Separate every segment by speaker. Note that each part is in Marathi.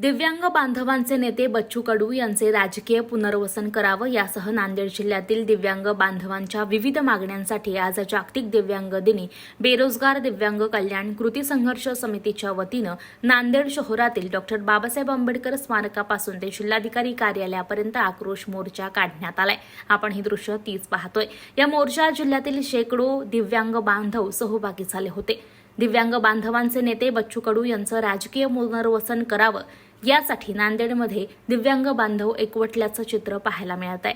Speaker 1: दिव्यांग बांधवांचे नेते बच्चू कडू यांचे राजकीय पुनर्वसन करावं यासह नांदेड जिल्ह्यातील दिव्यांग बांधवांच्या विविध मागण्यांसाठी आज जागतिक दिव्यांग दिनी बेरोजगार दिव्यांग कल्याण कृती संघर्ष समितीच्या वतीनं नांदेड शहरातील डॉक्टर बाबासाहेब आंबेडकर स्मारकापासून ते जिल्हाधिकारी कार्यालयापर्यंत आक्रोश मोर्चा काढण्यात आलाय. आपण ही दृश्य तीच पाहतोय. या मोर्चात जिल्ह्यातील शेकडो दिव्यांग बांधव सहभागी झाले होते. दिव्यांग बांधवांचे नेते बच्चू कडू यांचं राजकीय पुनर्वसन करावं यासाठी नांदेडमध्ये दिव्यांग बांधव एकवटल्याचं चित्र पाहायला मिळत आहे.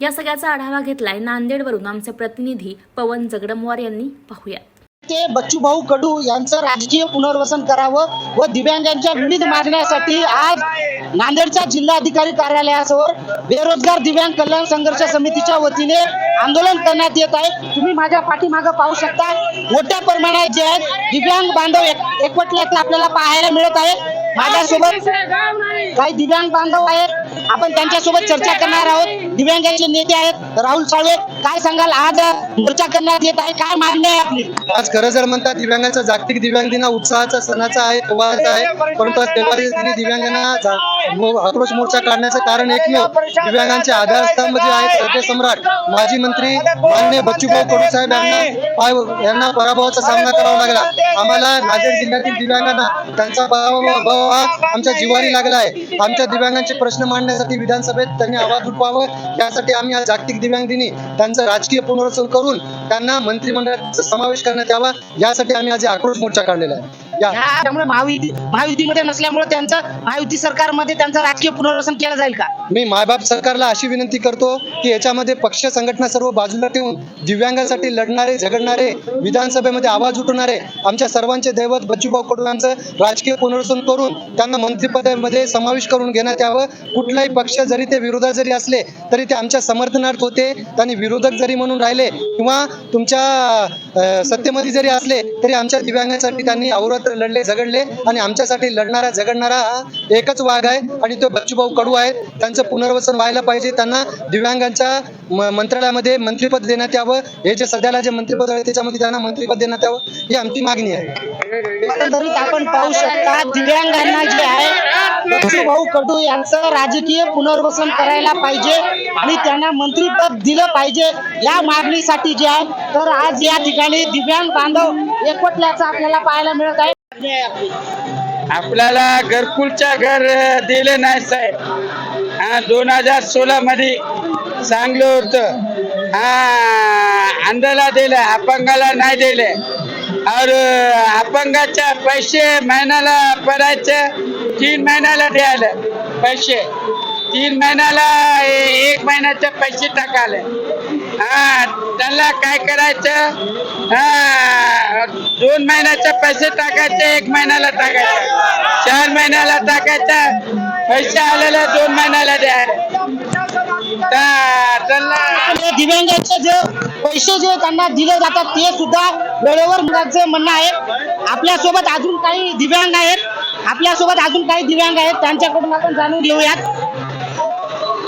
Speaker 1: या सगळ्याचा आढावा घेतलाय नांदेडवरून आमचे प्रतिनिधी पवन जगडमवार यांनी. पाहूया.
Speaker 2: ते बच्चूभाऊ कडू यांचं राजकीय पुनर्वसन करावं व दिव्यांगांच्या विविध मागण्यासाठी आज नांदेडच्या जिल्हाधिकारी कार्यालयासमोर बेरोजगार दिव्यांग कल्याण संघर्ष समितीच्या वतीने आंदोलन करण्यात येत आहे. तुम्ही माझ्या पाठीमागं पाहू शकता. मोठ्या प्रमाणात जे आहेत दिव्यांग बांधव एकवटल्याचं आपल्याला पाहायला मिळत आहे माझ्यासोबत काही दिव्यांग बांधव आहेत आपण त्यांच्यासोबत चर्चा करणार आहोत. दिव्यांगाचे नेते आहेत. राहुल साळवे काय सांगाल? आज चर्चा करण्यात येत आहे. काय मागणी आहे आपली?
Speaker 3: आज खरं जर म्हणतात दिव्यांगाचा जागतिक दिव्यांग दिन उत्साहाचा सणाचा आहे पोवाचा आहे. परंतु आज तेव्हारी दिनी दिव्यांगांना आक्रोश मोर्चा काढण्याचं कारण एकमेव दिव्यांगांचे आधारस्तंभ जे आहेत सत्य सम्राट माजी मंत्री मान्य बच्चूभाऊ कडू साहेब यांना यांना पराभवाचा सामना करावा लागला. आम्हाला नांदेड जिल्ह्यातील दिव्यांगांना त्यांचा पराभव आमच्या जिवारी लागला आहे. आमच्या दिव्यांगांचे प्रश्न मांड आणण्यासाठी विधानसभेत त्यांनी आवाज उठवावं. यासाठी आम्ही आज जागतिक दिव्यांग दिनी त्यांचं राजकीय पुनर्वसन करून त्यांना मंत्रिमंडळात समावेश करण्यात यावा. यासाठी आम्ही आज आक्रोश मोर्चा काढलेला आहे. या.
Speaker 2: त्यामुळे महायुती महायुतीमध्ये नसल्यामुळे त्यांचं महायुती सरकारमध्ये त्यांचं राजकीय पुनर्वसन केलं जाईल का?
Speaker 3: मी मायबाप सरकारला अशी विनंती करतो की याच्यामध्ये पक्ष संघटना सर्व बाजूला ठेवून दिव्यांगांसाठी लढणारे झगडणारे विधानसभेमध्ये आवाज उठवणारे आमच्या सर्वांचे दैवत बच्चूभाऊ कडू यांचं राजकीय पुनर्वसन करून त्यांना मंत्रिपदामध्ये समावेश करून घेण्यात यावं. कुठलाही पक्ष जरी ते विरोधात जरी असले तरी ते आमच्या समर्थनार्थ होते. त्यांनी विरोधक जरी म्हणून राहिले किंवा तुमच्या सत्तेमध्ये जरी असले तरी आमच्या दिव्यांगांसाठी त्यांनी अवरत्र लढले झगडले आणि आमच्यासाठी लढणारा झगडणारा हा एकच वाघ आहे आणि तो बच्चूभाऊ कडू आहे. त्यांचं पुनर्वसन व्हायला पाहिजे. त्यांना दिव्यांगांच्या मंत्रालयामध्ये मंत्रिपद देण्यात यावं. हे जे सध्याला जे मंत्रिपद आहे त्याच्यामध्ये त्यांना मंत्रिपद देण्यात यावं. ही आमची मागणी आहे.
Speaker 2: एकंदरीत आपण पाहू शकता दिव्यांगांना जे आहे बच्चूभाऊ कडू यांचं राजकीय पुनर्वसन करायला पाहिजे आणि त्यांना मंत्रीपद दिलं पाहिजे. या मागणीसाठी जे आहे तर आज या ठिकाणी दिव्यांग बांधव एकवटल्याचं आपल्याला पाहायला मिळत आहे.
Speaker 4: आपल्याला घरकुलच्या घर दिले नाही साहेब. हा दोन हजार सोळा मध्ये सांगलं होतं. हा अंधाला दिलं अपंगाला नाही दिले. और अपंगाच्या पैसे महिन्याला पडायचे तीन महिन्याला द्यायला पैसे. तीन महिन्याला एक महिन्याचे पैसे टाकाले हा त्यांना काय करायचं? हा दोन महिन्याचे पैसे टाकायचे एक महिन्याला टाकायचं. चार महिन्याला टाकायचं. पैसे आलेले दोन महिन्याला द्यायला त्यांना
Speaker 2: दिव्यांगाचे जे पैसे जे त्यांना दिले जातात ते सुद्धा वेळेवर मुलांचं म्हणणं आहे. आपल्यासोबत अजून काही दिव्यांग आहेत? आपल्यासोबत अजून काही दिव्यांग आहेत? त्यांच्याकडून आपण जाणून घेऊयात.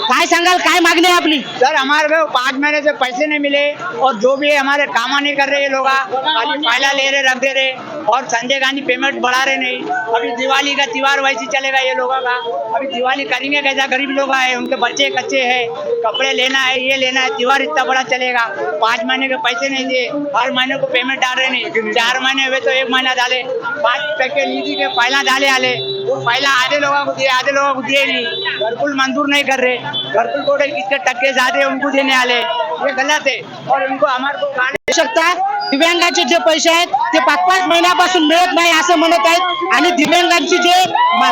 Speaker 2: काय सांगाल? काय मागणी आहे आपली?
Speaker 5: सर हमारे को पाँच महीने से पैसे नहीं मिले और जो भी है हमारे काम नहीं कर रहे ये लोग खाली ले रहे रख दे रहे। और संजय गांधी पेमेंट बढ़ा रहे नहीं। अभी दिवाली का त्योहार वैसे चलेगा ये लोगों का। अभी दिवाली करेंगे कैसा? गरीब लोग है उनके बच्चे कच्चे हैं, कपड़े लेना है, ये लेना है, त्योहार इतना बड़ा चलेगा। पाँच महीने के पैसे नहीं दिए, हर महीने को पेमेंट डाल रहे नहीं। चार महीने हुए तो एक महीना डाले। पाँच पैके निधि के पहला डाले आले। वो पहला आधे लोगों को दिए, आधे लोगों को दिए नहीं। घरकुल मंजूर नहीं कर रहे। घरकुल को किसके टक्के ज़्यादा उनको देने वाले ये गलत है और उनको हमारे को गाली
Speaker 2: शकता. दिव्यांगाचे जे पैसे आहेत ते पाच पाच महिन्यापासून मिळत नाही असं म्हणत आहेत. आणि दिव्यांगांची जे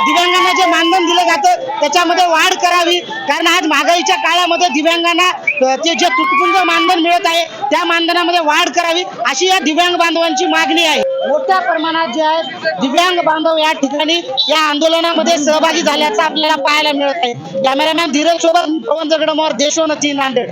Speaker 2: दिव्यांगांना जे मानधन दिलं जातं त्याच्यामध्ये वाढ करावी. कारण आज महागाईच्या काळामध्ये दिव्यांगांना ते जे तुटपुंज मानधन मिळत आहे त्या मानधनामध्ये वाढ करावी अशी या दिव्यांग बांधवांची मागणी आहे. मोठ्या प्रमाणात जे आहे दिव्यांग बांधव या ठिकाणी या आंदोलनामध्ये सहभागी झाल्याचं आपल्याला पाहायला मिळत आहे. कॅमेरामॅन धीरज सोबत पवन जगडमोर देशोन्नती नांदेड.